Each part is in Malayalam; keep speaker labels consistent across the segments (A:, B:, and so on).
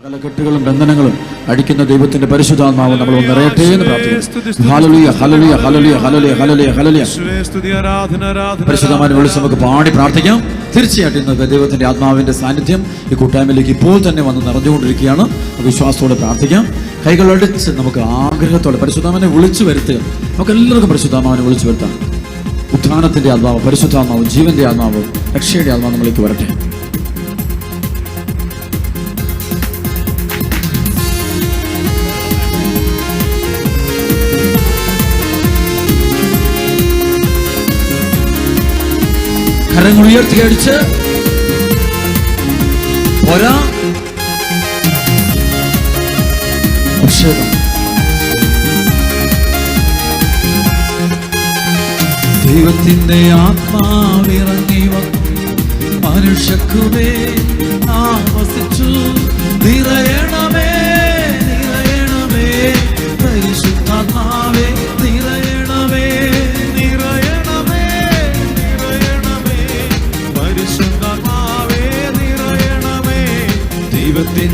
A: സകല കെട്ടുകളും ബന്ധനങ്ങളും അടിക്കുന്ന ദൈവത്തിന്റെ പരിശുദ്ധാത്മാവ് നമ്മൾ നിറയട്ടെ എന്ന് പ്രാർത്ഥിക്കുന്നു. പരിശുദ്ധമായി വിളിച്ച് നമുക്ക് പാടി പ്രാർത്ഥിക്കാം. തീർച്ചയായിട്ടും ഇന്ന് ദൈവത്തിന്റെ ആത്മാവിന്റെ സാന്നിധ്യം ഈ കൂട്ടായ്മയിലേക്ക് ഇപ്പോൾ തന്നെ വന്ന് നിറഞ്ഞുകൊണ്ടിരിക്കുകയാണ്. വിശ്വാസത്തോടെ പ്രാർത്ഥിക്കാം. കൈകളടിച്ച് നമുക്ക് ആഗ്രഹത്തോടെ പരിശുദ്ധാമനെ വിളിച്ചു വരുത്തുക. നമുക്ക് എല്ലാവർക്കും പരിശുദ്ധാമാവിനെ വിളിച്ചു വരുത്താം. ഉത്ഥാനത്തിന്റെ ആത്മാവ് പരിശുദ്ധാത്മാവ് ജീവന്റെ ആത്മാവ് രക്ഷയുടെ ആത്മാവ് നമ്മളിലേക്ക് വരട്ടെ. കരങ്ങൾ ഉയർത്തി അടിച്ച്. പോരാ. ദൈവത്തിന്റെ ആത്മാവിറങ്ങി മനുഷ്യക്കുമേ താമസിച്ചു നിറയണമേ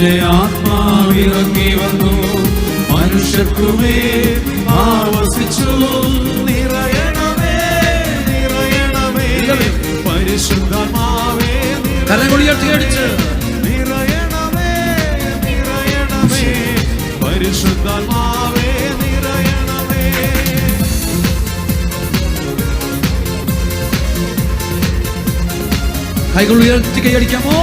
A: ദൈവത്തിന്റെ ആത്മാവിറങ്ങി വന്നു. മനുഷ്യർക്കുമേ
B: ആവസിച്ചു. നിറയണമേ നിറയണമേ. പരിശുദ്ധാത്മാവേ
A: കരങ്ങളുയർത്തി അടിച്ച്
B: നിറയണമേ നിറയണമേ. പരിശുദ്ധാത്മാവേ നിറയണമേ.
A: കൈകൾ ഉയർത്തി കൈയടിക്കാമോ?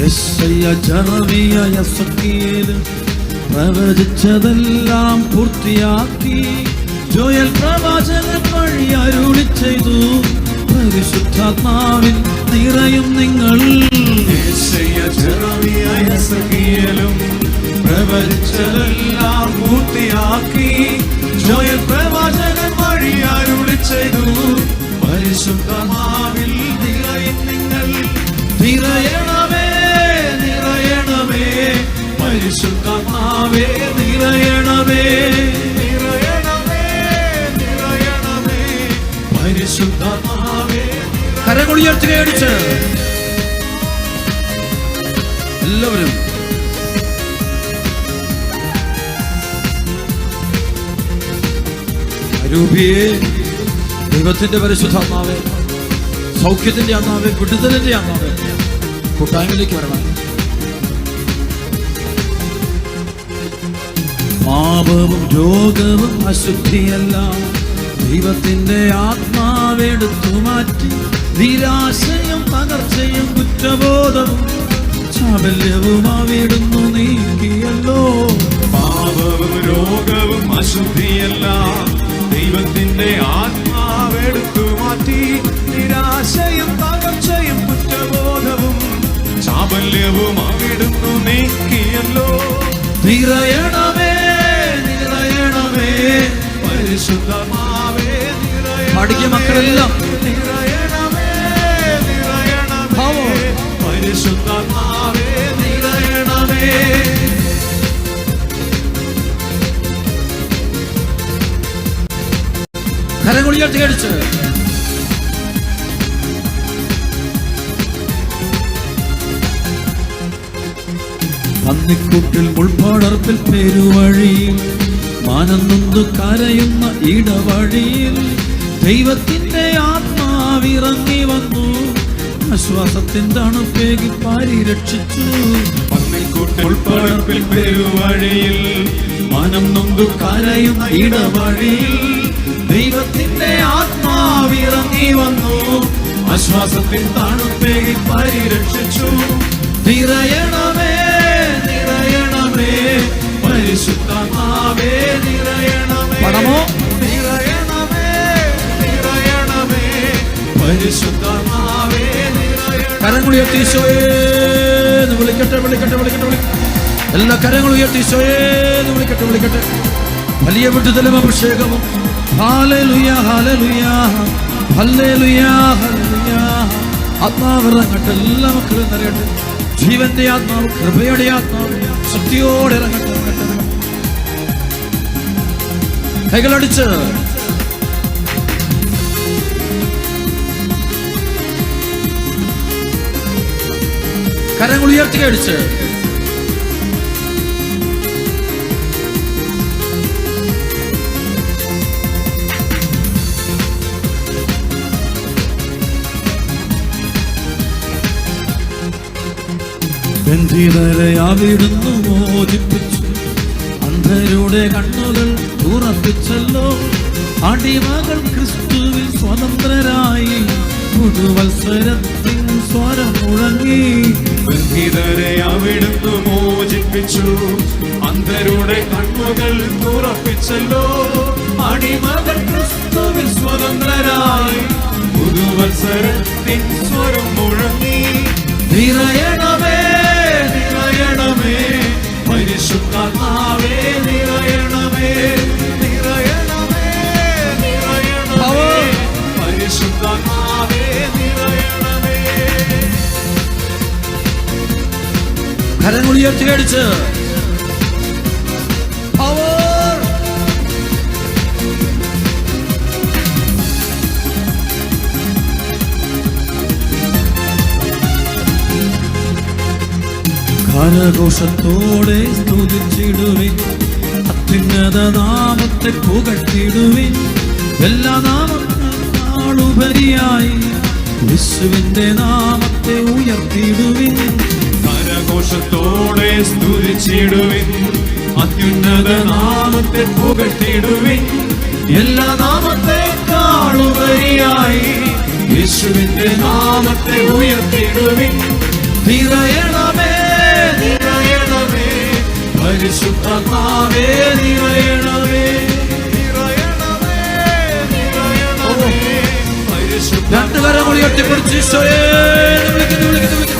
A: യെശയ്യ, ജെറമിയ, യെസക്കിയേൽ പ്രവചിച്ചതെല്ലാം പൂർത്തിയാക്കി ജോയൽ പ്രവാചകൻ വഴി അരുളി ചെയ്തു. പരിശുദ്ധാത്മാവിൽ നിറയും നിങ്ങൾ.
B: പ്രവചിച്ചതെല്ലാം പൂർത്തിയാക്കി
A: ഉയർത്തി അടിച്ച് എല്ലാവരും. അരൂപിയെ ദൈവത്തിന്റെ സൗഖ്യത്തിന്റെ ആത്മാവേ വിടുതലിന്റെ ആത്മാവേ കൂട്ടായ്മയിലേക്ക് വരണം. പാപവും രോഗവും അശുദ്ധിയല്ല ദൈവത്തിന്റെ ആത്മാവെടുത്തു മാറ്റി നിരാശയും തകർച്ചയും കുറ്റബോധവും ചാബല്യവും അവിടുന്നു നീക്കിയല്ലോ.
B: പാപവും രോഗവും അശുദ്ധിയെല്ലാം ദൈവത്തിന്റെ ആത്മാവെടുത്തു മാറ്റി. നിരാശയും തകർച്ചയും കുറ്റബോധവും ചാബല്യവും അവിടുന്നു നീക്കിയല്ലോ. നിറയണമേ നിറയണമേ. പരിശുദ്ധമാവേ
A: നിറയ
B: നിറയണമേ
A: മക്കളെല്ലാം. പന്നിക്കൂട്ടിൽ മുൾപ്പാടർപ്പിൽ പെരുവഴിയിൽ മാനന്നൊന്നു കരയുന്ന ഇടവഴിയിൽ ദൈവത്തിന്റെ ആത്മാവിറങ്ങി വന്നു. ആശ്വാസത്തിൻ തണുപ്പേകി പരിരക്ഷിച്ചു
B: ഉൾപ്പടപ്പിൽ പെരുവഴിയിൽ മനം നൊന്തു കരയുന്ന ഇടവഴിയിൽ. ദൈവത്തിന്റെ ആത്മാവിറങ്ങി വന്നു. ആശ്വാസത്തിൽ തണുപ്പേകി പരിരക്ഷിച്ചു നിറയണമേ നിറയണമേ പരിശുദ്ധമാവേ
A: കരങ്ങൾ എന്ന് വിളിക്കട്ടെ വിളിക്കട്ടെ വിളിക്കട്ടെ. എല്ലാ കരങ്ങളും ഉയർത്തി എന്ന് വിളിക്കട്ടെ വിളിക്കട്ടെ. വലിയ വിടുതലും അഭിഷേകവും. ആത്മാവിറങ്ങട്ടെ എല്ലാ മക്കളും നിറയട്ടെ. ജീവന്റെ ആത്മാവ് കൃപയുടെ ആത്മാവ് ഇറങ്ങട്ടെ, ഇറങ്ങട്ടെ. കൈകളടിച്ച് കരങ്ങൾ ഉയർത്തി അടിച്ച് ബന്ധിതരെ അവിടുന്ന് മോചിപ്പിച്ചു. അന്ധരുടെ കണ്ണുകൾ തുറപ്പിച്ചല്ലോ അടിമകൾ ക്രിസ്തുവിൽ സ്വതന്ത്രരായി. പുതുവത്സരത്തിൻ സ്വരം മുഴങ്ങി
B: ബന്ധിതരെ അവിടുന്ന് മോചിപ്പിച്ചു. അന്തരുടെ കണ്ണുകൾ തുറപ്പിച്ചല്ലോ. അടിമകൾ ക്രിസ്തുവിൽ സ്വതന്ത്രരായി പുതുവത്സരത്തിൻ സ്വരം മുഴങ്ങി. നിറയണമേ നിറയണമേ പരിശുദ്ധാത്മാവേ നിറയണമേ നിറയണമേ നിറയണമേ പരിശുദ്ധാത്മാവേ.
A: കരങ്ങൾ ഉയർത്തിയടിച്ച്. ഗാനഘോഷത്തോടെ സ്തുതിച്ചിടുവിൻ. അത്യുന്നത നാമത്തെ പുകട്ടിടുവിൻ എല്ലാ നാമങ്ങളാളുപരിയായി വിശുവിന്റെ നാമത്തെ ഉയർത്തിയിടുവിൻ
B: കരഘോഷത്തോടെ സ്തുതിച്ചിടുവിൻ. അത്യുന്നത നാമത്തെ പുകഴ്ത്തിടുവിൻ എല്ലാ നാമത്തെക്കാളുപരിയായി യേശുവിന്റെ നാമത്തെ ഉയർത്തിടുവിൻ നിറയണമേ നിറയണമേ. പരിശുദ്ധാത്മാവേ നിറയണമേ. നിറയണമേ നിറയണമേ. പരിശുദ്ധ
A: രണ്ട് കരങ്ങൾ ഉയർത്തിപ്പിടിച്ച് ഈശോയെ. എന്ന് വിളിക്കുന്നു വിളിക്കുന്നു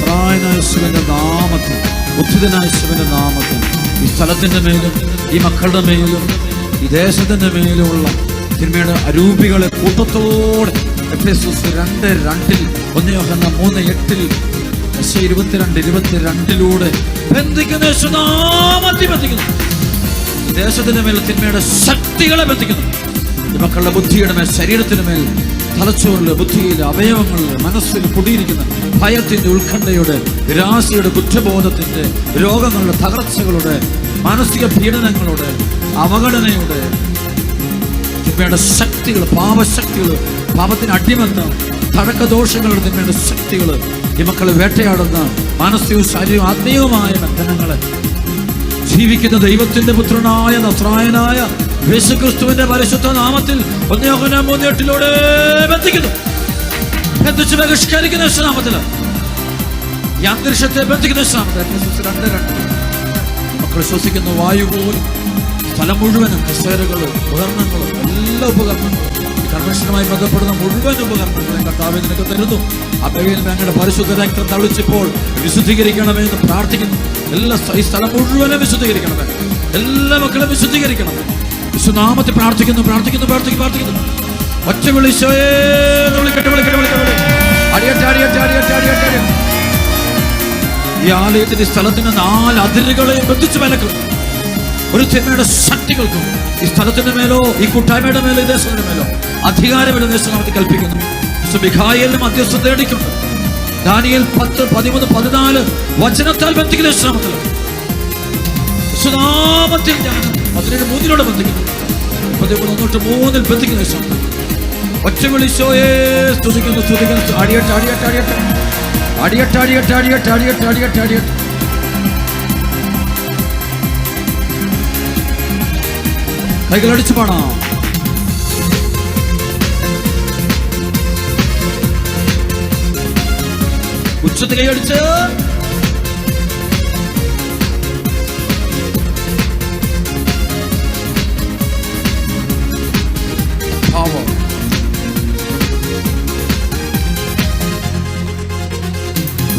A: നസ്രായനായ ശിവന്റെ നാമത്തിൽ ഉദ്ധിതനായ ശിവന്റെ നാമത്തിൽ ഈ സ്ഥലത്തിന്റെ മേലും ഈ മക്കളുടെ മേലും ഈ ദേശത്തിന്റെ മേലുമുള്ള തിന്മയുടെ അരൂപികളെ കൂട്ടത്തോടെ രണ്ട് രണ്ടിൽ ഒന്ന് യോഹന്ന മൂന്ന് എട്ടിൽ ഇരുപത്തിരണ്ട് ഇരുപത്തിരണ്ടിലൂടെ ബന്ധിക്കുന്ന ബന്ധിക്കുന്നു. ദേശത്തിന്റെ മേൽ തിന്മയുടെ ശക്തികളെ ബന്ധിക്കുന്നു. ഈ മക്കളുടെ ബുദ്ധിയുടെ മേൽ ശരീരത്തിന് മേൽ തലച്ചോറിൽ ബുദ്ധിയിൽ അവയവങ്ങളിൽ മനസ്സിൽ കുടിയിരിക്കുന്ന ഭയത്തിന്റെ ഉത്കണ്ഠയുടെ രാശിയുടെ കുറ്റബോധത്തിന്റെ രോഗങ്ങളുടെ തകർച്ചകളുടെ മാനസിക പീഡനങ്ങളുടെ അവഗണനയുടെ തിന്മയുടെ ശക്തികൾ പാപശക്തികൾ പാപത്തിന് അടിമന്ന് തടക്കദോഷങ്ങളുടെ തിന്മയുടെ ശക്തികൾ ഈ മക്കളെ വേട്ടയാടുന്ന മാനസികവും ശാരീരികവും ആത്മീയവുമായ ബന്ധനങ്ങൾ ജീവിക്കുന്ന ദൈവത്തിന്റെ പുത്രനായ നസ്രായനായ യേശുക്രിസ്തുവിന്റെ പരിശുദ്ധ നാമത്തിൽ ഒന്നേഹന മൂന്നെട്ടിലൂടെ ബന്ധിക്കുന്നു ബന്ധിച്ച് ബഹിഷ്കരിക്കുന്ന നാമത്തിൽ ഈ അന്തരീക്ഷത്തെ ബന്ധിക്കുന്ന രണ്ട് രണ്ട്. മക്കൾ ശ്വസിക്കുന്ന വായു പോലും സ്ഥലം മുഴുവനും കസേരകളും ഉപകരണങ്ങളും എല്ലാ ഉപകരണങ്ങളും. ഈ ബന്ധപ്പെടുന്ന മുഴുവൻ ഉപകരണങ്ങളും കർത്താവ് നിനക്ക് തരുന്നു. അബയിൽ ഞങ്ങളുടെ പരിശുദ്ധ രക്തം തളിച്ചപ്പോൾ വിശുദ്ധീകരിക്കണമേ എന്ന് പ്രാർത്ഥിക്കുന്നു. എല്ലാ ഈ സ്ഥലം മുഴുവനും വിശുദ്ധീകരിക്കണമേ. എല്ലാ മക്കളും വിശുദ്ധീകരിക്കണമേ. വിശുനാമത്തിൽ പ്രാർത്ഥിക്കുന്നു പ്രാർത്ഥിക്കുന്നു പ്രാർത്ഥിക്കുന്നു പ്രാർത്ഥിക്കുന്നു. ഒറ്റ വിളിച്ചോയേ ഈ ആലയത്തിന്റെ സ്ഥലത്തിന് നാല് അതിരുകളെ ബന്ധിച്ച് വിലക്കും ഒരു തിന്മയുടെ ശക്തികൾക്കും ഈ സ്ഥലത്തിന്റെ മേലോ ഈ കൂട്ടായ്മയുടെ മേലോ ഈ ദേശത്തിന്റെ മേലോ അധികാരമില്ല ദേശനാമത്തിൽ കൽപ്പിക്കുന്നു. മിഖായലിനും അധ്യക്ഷ തേടിക്കൊണ്ട് ദാനിയേൽ പത്ത് പതിമൂന്ന് പതിനാല് വചനത്താൽ ബന്ധിക്കുന്ന ശ്രമത്തിൽ സുനാമത്തിൽ ഞാൻ പതിനേഴ് മൂന്നിലൂടെ ബന്ധിക്കുന്നു. പതിമൂന്ന് തൊട്ട് മൂന്നിൽ ബന്ധിക്കുന്ന ശബ്ദം ഒറ്റ വിളിച്ചോയേ സ്തുതിക്കുന്നു സ്തുതിക്കുന്നു. അടിയട്ടെ അടിയട്ടെ അടിയട്ടെ. അടിയട്ടെ കൈകളടിച്ചു പാടാം. ഉച്ചത്തിൽ കൈയടിച്ച്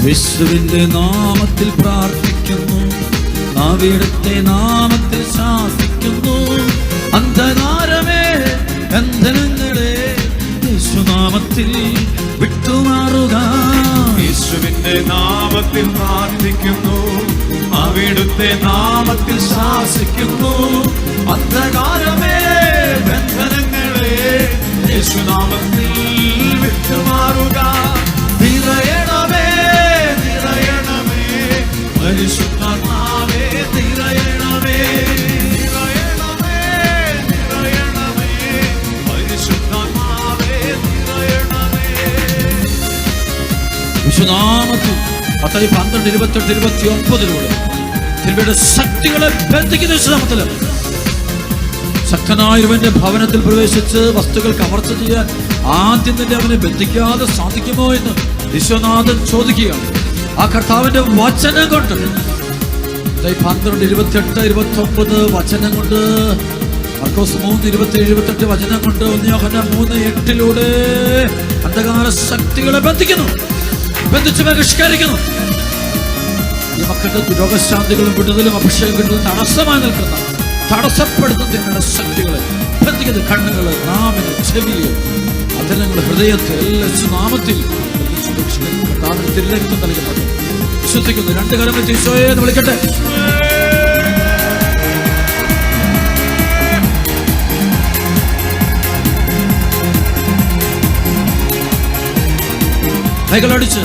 A: യേശുവിന്റെ നാമത്തിൽ പ്രാർത്ഥിക്കുന്നു. നാവിടത്തെ നാമത്തിൽ ശാസിക്കുന്നു. അന്ധകാരമേ ബന്ധനങ്ങളെ യേശുനാമത്തിൽ വിട്ടുമാറുക.
B: യേശുവിന്റെ നാമത്തിൽ പ്രാർത്ഥിക്കുന്നു. അവിടുത്തെ നാമത്തിൽ ശാസിക്കുന്നു. അന്ധകാരമേ ബന്ധനങ്ങളെ യേശുനാമത്തിൽ വിട്ടുമാറുക. നിറയണമേ പരിശുദ്ധാത്മാവേ നിറയണമേ നിറയണമേ നിറയണമേ പരിശുദ്ധാത്മാവേ നിറയണമേ
A: വിശ്വനാമത്തിൽ പത്തായി പന്ത്രണ്ട് ഇരുപത്തെട്ട് ഇരുപത്തി ഒമ്പതിലൂടെ തിരുവയുടെ ശക്തികളെ ബന്ധിക്കുന്ന വിശ്വനാമത്തിൽ ശക്തനായവന്റെ ഭവനത്തിൽ പ്രവേശിച്ച് വസ്തുക്കൾ കവർച്ച ചെയ്യാൻ ആദ്യം തന്നെ അവനെ ബന്ധിക്കാതെ സാധിക്കുമോ എന്ന് വിശ്വനാഥൻ ചോദിക്കുകയാണ്. ആ കർത്താവിന്റെ വചനം കൊണ്ട്. പന്ത്രണ്ട് ഇരുപത്തിയെട്ട് ഇരുപത്തി ഒമ്പത് വചനം കൊണ്ട്. മർക്കോസ് മൂന്ന് ഇരുപത്തി എഴുപത്തെട്ട് വചനം കൊണ്ട് ഒന്നിയോഹന മൂന്ന് എട്ടിലൂടെ അന്ധകാര ശക്തികളെ ബന്ധിക്കുന്നു ബന്ധിച്ച് ബഹിഷ്കരിക്കുന്നു ഈ മക്കളുടെ രോഗശാന്തികളും വിടുതലും അഭിഷേകം കിട്ടുന്ന തടസ്സമായി നിൽക്കുന്ന തടസ്സപ്പെടുത്തുന്ന ശക്തികളെ ബന്ധിക്കുന്ന. കണ്ണുകൾ നാമിന് ചെവിയെ അതിനങ്ങൾ ഹൃദയത്തിൽ എല്ലാ നാമത്തിൽ സുരക്ഷിതത്വം താമരത്തിന് തിരുരക്തം നൽകപ്പെട്ടു വിശ്വസിക്കുന്നു രണ്ട് കരം വെച്ച് ഈശോയെ വിളിക്കട്ടെ കൈകളടിച്ച്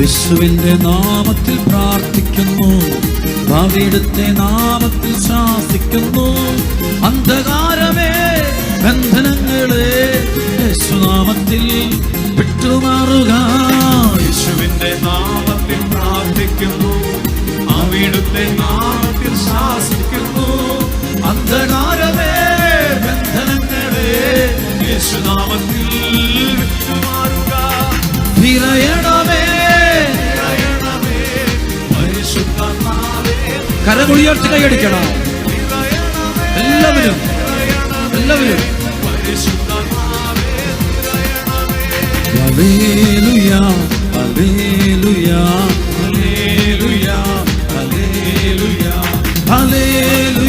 A: യേശുവിന്റെ നാമത്തിൽ പ്രാർത്ഥിക്കുന്നു. ഭാവിയുടെ നാമത്തിൽ ശാസിക്കുന്നു. കരമുഴിയർച്ച് കൈയടിക്കണം എല്ലാവരും എല്ലാവരും
B: Hallelujah, Hallelujah, Hallelujah,
A: Hallelujah, Hallelujah.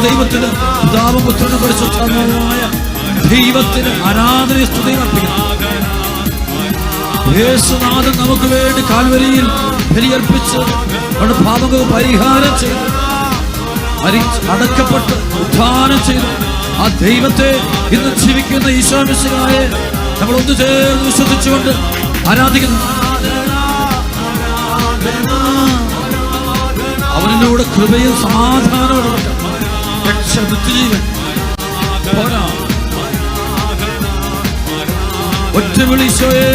A: ദൈവത്തിന് ദൈവത്തിന് ആരാധന സ്തുതി യേശുനാഥൻ നമുക്ക് വേണ്ടി കാൽവരിയിൽ ബലിയർപ്പിച്ച് നമ്മുടെ പാപങ്ങൾ പരിഹാരം ചെയ്തു. അടക്കപ്പെട്ട് ഉദ്ധാനം ചെയ്തു. ആ ദൈവത്തെ ഇന്ന് ജീവിക്കുന്ന ഈശോമിശിഹായെ നമ്മൾ ഒന്നു ചേർന്ന് വിശ്വസിച്ചുകൊണ്ട് ആരാധിക്കുന്നു? അവനിലൂടെ കൃപയും സമാധാനവും രക്ഷ നിത്യജീവൻ. ഒറ്റ വിളിച്ചോയേ